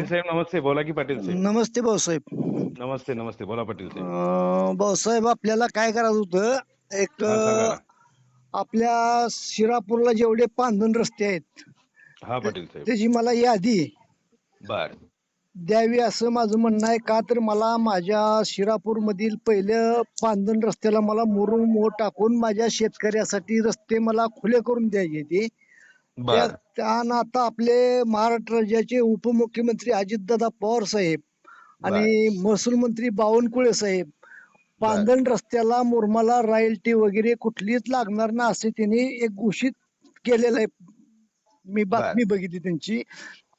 साहेब नमस्ते. बोला की पाटील साहेब. नमस्ते भाऊसाहेब नमस्ते नमस्ते. बोला पाटील साहेब. अं, भाऊसाहेब आपल्याला काय करायचं होतं एक हा, सांगा. आपल्या शिरापूरला जेवढे पांधन रस्ते आहेत हा पाटील साहेब. त्याची मला यादी बर. द्यावी असं माझं म्हणणं आहे. का तर मला माझ्या शिरापूर मधील पहिल्या पांधन रस्त्याला मला मुरुम मोह टाकून माझ्या शेतकऱ्यासाठी रस्ते मला खुले करून द्यायचे ते बर. त्यानं आता आपले महाराष्ट्र राज्याचे उपमुख्यमंत्री अजितदादा पवार साहेब आणि महसूल मंत्री बावनकुळे साहेब. पांधन रस्त्याला मुरमाला रॉयल्टी वगैरे कुठलीच लागणार ना असे त्यांनी एक घोषित केलेलं आहे. मी बातमी बघितली त्यांची.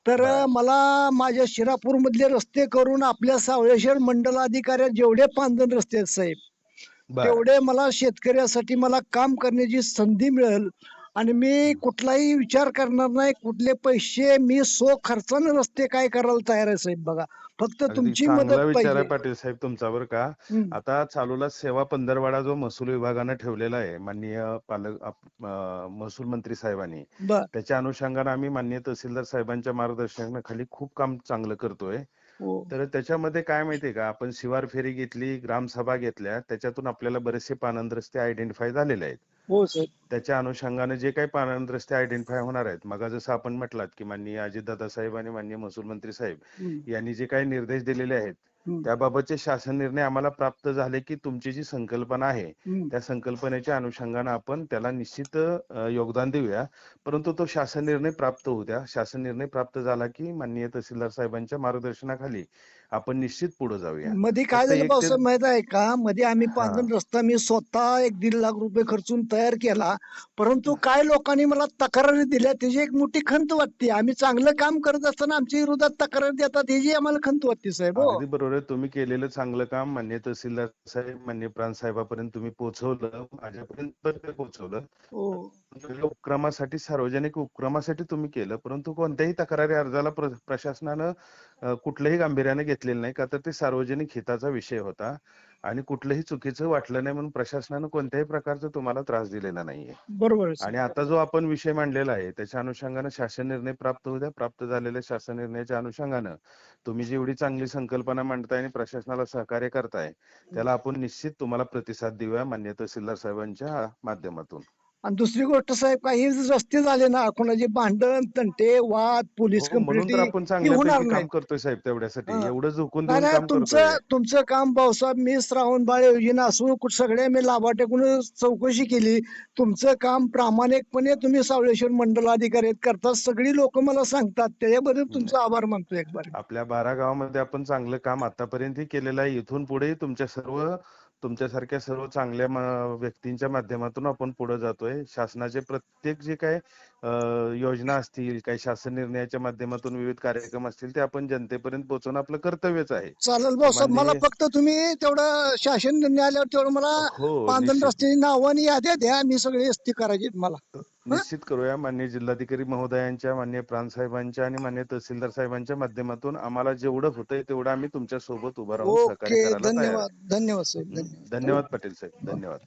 तर बर. मला माझ्या शिरापूर मधले रस्ते करून आपल्या सावळेश्वर मंडल अधिकाऱ्यात जेवढे पांधन रस्ते आहेत साहेब बर. तेवढे मला शेतकऱ्यासाठी मला काम करण्याची संधी मिळेल. आणि मी कुठलाही विचार करणार नाही कुठले पैसे मी सो खर्चानं रस्ते काय करायला तयार आहे साहेब बघा. फक्त तुमची मदत विचार आहे पाहिजे. पाटील साहेब तुमचा बरं का. आता चालूला सेवा पंधरवाडा जो महसूल विभागानं ठेवलेला आहे माननीय पालक महसूल मंत्री साहेबांनी त्याच्या अनुषंगाने आम्ही माननीय तहसीलदार साहेबांच्या मार्गदर्शनाखाली खूप काम चांगलं करतोय. हो. तर त्याच्यामध्ये काय माहितीये का? आपण शिवार फेरी घेतली ग्रामसभा घेतल्या त्याच्यातून आपल्याला बरेचसे पानंद रस्ते आयडेंटिफाय झालेले आहेत. हो साहेब त्याच्या अनुषंगाने जे काही पानंद रस्ते आयडेंटिफाय होणार आहेत मग जसं आपण म्हटलात की माननीय अजितदादा साहेब आणि माननीय महसूल मंत्री साहेब. यांनी जे काही निर्देश दिलेले आहेत. त्याबाबतचे शासन निर्णय आम्हाला प्राप्त झाले की तुमची जी संकल्पना आहे. त्या संकल्पनेच्या अनुषंगाने आपण त्याला निश्चित योगदान देऊया परंतु तो शासन निर्णय प्राप्त होऊ द्या शासन निर्णय प्राप्त झाला की माननीय तहसीलदार साहेबांच्या मार्गदर्शनाखाली आपण निश्चित पुढे जाऊया. मध्ये काय झालं पावसाळ्यात ते- माहीत आहे का? मध्ये आम्ही पांधन रस्ता मी स्वतः एक दीड लाख रुपये खर्चून तयार केला. परंतु काय लोकांनी मला तक्रारी दिल्या त्याची एक मोठी खंत वाटते. आम्ही चांगलं काम करत असताना आमच्या विरोधात तक्रार देतात ह्याची आम्हाला खंत वाटते साहेब हो. अगदी बरोबर आहे. तुम्ही केलेलं चांगलं काम मान्य तहसीलदार साहेब मान्य प्रांत साहेबापर्यंत तुम्ही पोहोचवलं माझ्यापर्यंत पोहोचवलं. हो. उपक्रमासाठी सार्वजनिक उपक्रमासाठी तुम्ही केलं परंतु कोणत्याही तक्रारी अर्जाला प्र- प्रशासनानं अ, कुठल्याही गांभीर्याने घेतलेलं नाही का तर ते सार्वजनिक हिताचा विषय होता. आणि कुठलंही चुकीचं वाटलं नाही म्हणून प्रशासनानं कोणत्याही प्रकारचा तुम्हाला त्रास दिलेला नाहीये. बरोबर आणि आता जो आपण विषय मांडलेला आहे त्याच्या अनुषंगानं शासन निर्णय प्राप्त होऊ द्या. प्राप्त झालेल्या शासन निर्णयाच्या अनुषंगानं तुम्ही जेवढी चांगली संकल्पना मांडताय आणि प्रशासनाला सहकार्य करताय त्याला आपण निश्चित तुम्हाला प्रतिसाद देऊया मान्य तहसीलदार साहेबांच्या माध्यमातून. आणि दुसरी गोष्ट साहेब काही रस्ते झाले ना कोणाचे भांडण तंटे वाद पोलीस हो, तर कंप्लेंट होणार नाही करतोय साहेब तेवढ्यासाठी. हा. एवढं झोकून तुमचं तुमचं काम भाऊसाहेब मी श्रावण बाळे योजना असून कुठ- सगळे मी लाभाटेकून चौकशी केली. तुमचं काम प्रामाणिकपणे तुम्ही सावळेश्वर मंडल अधिकारी आहेत करतात सगळी लोक मला सांगतात त्याच्याबद्दल तुमचा आभार मानतो एक बार. आपल्या बारा गावामध्ये आपण चांगलं काम आतापर्यंत केलेलं आहे. इथून पुढे तुमच्या सर्व तुमच्यासारख्या सर्व चांगल्या व्यक्तींच्या माध्यमातून आपण पुढे जातोय. शासनाचे प्रत्येक जे काय योजना असतील काही शासन निर्णयाच्या माध्यमातून विविध कार्यक्रम असतील ते आपण जनतेपर्यंत पोहोचवणं आपलं कर्तव्यच आहे. चालेल भाऊसाहेब मला फक्त तुम्ही तेवढं शासन निर्णय आल्यावर तेवढं मला हो निश्चित. रस्त्याची नावं आणि याद्या द्या. मी सगळे करायची मला. निश्चित करूया. माननीय जिल्हाधिकारी महोदयांच्या माननीय प्रांत साहेबांच्या आणि माननीय तहसीलदार साहेबांच्या माध्यमातून आम्हाला जेवढं होतंय तेवढं आम्ही तुमच्यासोबत उभं राहून सहकार्य करायला. धन्यवाद. धन्यवाद साहेब. धन्यवाद. धन्यवाद पाटील साहेब. धन्यवाद.